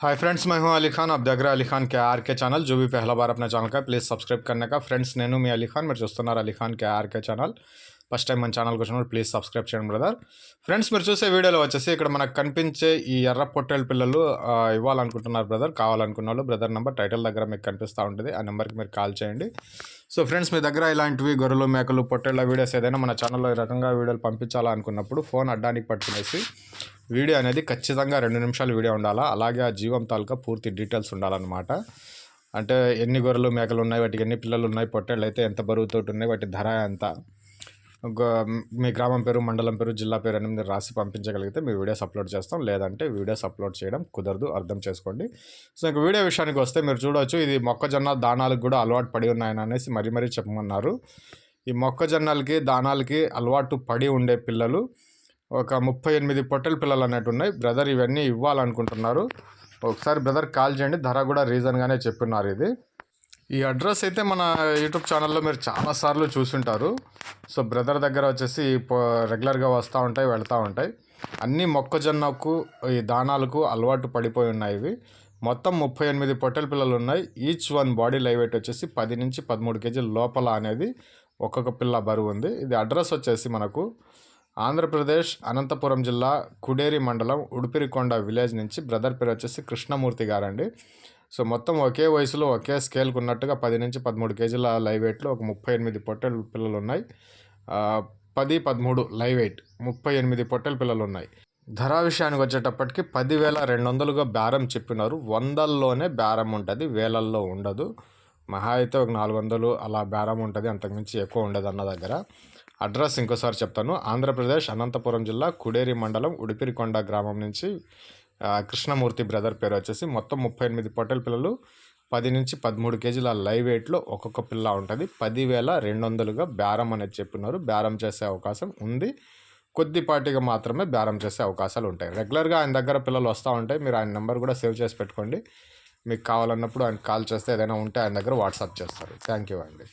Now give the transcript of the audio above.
Hi friends मैं हूँ अली खान। आप देख रहे अली खान के आर के चैनल जो भी पहला बार अपना चैनल का प्लीज़ सब्सक्राइब करने का। फ्रेंड्स नैनू मैं अली खान, मेरे दोस्तनार अली खान के आर के चैनल ఫస్ట్ టైం మన ఛానల్కి వచ్చినప్పుడు ప్లీజ్ సబ్స్క్రైబ్ చేయండి బ్రదర్. ఫ్రెండ్స్ మీరు చూసే వీడియోలో వచ్చేసి ఇక్కడ మనకు కనిపించే ఈ ఎర్ర పొట్టేళ్ళ పిల్లలు ఇవ్వాలనుకుంటున్నారు బ్రదర్. కావాలనుకున్న వాళ్ళు బ్రదర్ నెంబర్ టైటిల్ దగ్గర మీకు కనిపిస్తూ ఉంటుంది. ఆ నెంబర్కి మీరు కాల్ చేయండి. సో ఫ్రెండ్స్ మీ దగ్గర ఇలాంటివి గొర్రెలు మేకలు పొట్టేళ్ళ వీడియోస్ ఏదైనా మన ఛానల్లో ఈ రకంగా వీడియోలు పంపించాలనుకున్నప్పుడు ఫోన్ అడ్డానికి పట్టుకునేసి వీడియో అనేది ఖచ్చితంగా రెండు నిమిషాలు వీడియో ఉండాలా? అలాగే ఆ జీవం తాలూకా పూర్తి డీటెయిల్స్ ఉండాలన్నమాట. అంటే ఎన్ని గొర్రెలు మేకలు ఉన్నాయి వాటికి ఎన్ని పిల్లలు ఉన్నాయి పొట్టేళ్ళు అయితే ఎంత బరువుతోటి ఉన్నాయి వాటి ధర ఎంత? మీ గ్రామం పేరు మండలం పేరు జిల్లా పేరు అనేది మీరు రాసి పంపించగలిగితే మీ వీడియోస్ అప్లోడ్ చేస్తాం. లేదంటే వీడియోస్ అప్లోడ్ చేయడం కుదరదు అర్థం చేసుకోండి. సో ఇంక వీడియో విషయానికి వస్తే మీరు చూడవచ్చు ఇది మొక్కజొన్న దానాలకు కూడా అలవాటు పడి ఉన్నాయని అనేసి మరీ మరీ చెప్పమన్నారు. ఈ మొక్కజొన్నలకి దానాలకి అలవాటు పడి ఉండే పిల్లలు ఒక ముప్పై ఎనిమిది పొట్టెల పిల్లలు అన్నట్టు ఉన్నాయి. బ్రదర్ ఇవన్నీ ఇవ్వాలనుకుంటున్నారు. ఒకసారి బ్రదర్ కాల్ చేయండి ధర కూడా రీజన్గానే చెప్పున్నారు ఇది. ఈ అడ్రస్ అయితే మన యూట్యూబ్ ఛానల్లో మీరు చాలాసార్లు చూసుంటారు. సో బ్రదర్ దగ్గర వచ్చేసి రెగ్యులర్గా వస్తూ ఉంటాయి వెళ్తూ ఉంటాయి. అన్ని మొక్కజొన్నకు ఈ దానాలకు అలవాటు పడిపోయి ఉన్నాయి ఇవి. మొత్తం ముప్పై ఎనిమిది పొట్టెల పిల్లలు ఉన్నాయి. Each one body live weight వచ్చేసి పది నుంచి పదమూడు కేజీల లోపల అనేది ఒక్కొక్క పిల్ల బరువు ఉంది. ఇది అడ్రస్ వచ్చేసి మనకు ఆంధ్రప్రదేశ్ అనంతపురం జిల్లా కుడేరి మండలం ఉడిపిరికొండ విలేజ్ నుంచి బ్రదర్ పేరు వచ్చేసి కృష్ణమూర్తి గారండి. సో మొత్తం ఒకే వయసులో ఒకే స్కేల్కి ఉన్నట్టుగా పది నుంచి పదమూడు కేజీల లైవ్ వెయిట్లో ఒక ముప్పై ఎనిమిది పొట్టెల పిల్లలు ఉన్నాయి పది పదమూడు లైవ్ వెయిట్ ముప్పై ఎనిమిది పొట్టెల పిల్లలు ఉన్నాయి ధర విషయానికి వచ్చేటప్పటికి పదివేల రెండు వందలుగా బేరం చెప్పినారు. వందల్లోనే బేరం ఉంటుంది వేలల్లో ఉండదు. మహా అయితే ఒక నాలుగు వందలు అలా బేరం ఉంటుంది అంతకుమించి ఎక్కువ ఉండదు అన్న దగ్గర. అడ్రస్ ఇంకోసారి చెప్తాను. ఆంధ్రప్రదేశ్ అనంతపురం జిల్లా కుడేరి మండలం ఉడిపిరికొండ గ్రామం నుంచి కృష్ణమూర్తి బ్రదర్ పేరు వచ్చేసి మొత్తం ముప్పై ఎనిమిది పొట్టెల పిల్లలు పది నుంచి పదమూడు కేజీల లైవ్ వెయిట్లో ఒక్కొక్క పిల్ల ఉంటుంది. పదివేల రెండు వందలుగా బేరం అనేది చెప్పినారు. బేరం చేసే అవకాశం ఉంది. కొద్దిపాటిగా మాత్రమే బేరం చేసే అవకాశాలు ఉంటాయి. రెగ్యులర్గా ఆయన దగ్గర పిల్లలు వస్తూ ఉంటాయి. మీరు ఆయన నెంబర్ కూడా సేవ్ చేసి పెట్టుకోండి. మీకు కావాలన్నప్పుడు ఆయన కాల్ చేస్తే ఏదైనా ఉంటే ఆయన దగ్గర వాట్సాప్ చేస్తారు. థ్యాంక్ యూ అండి.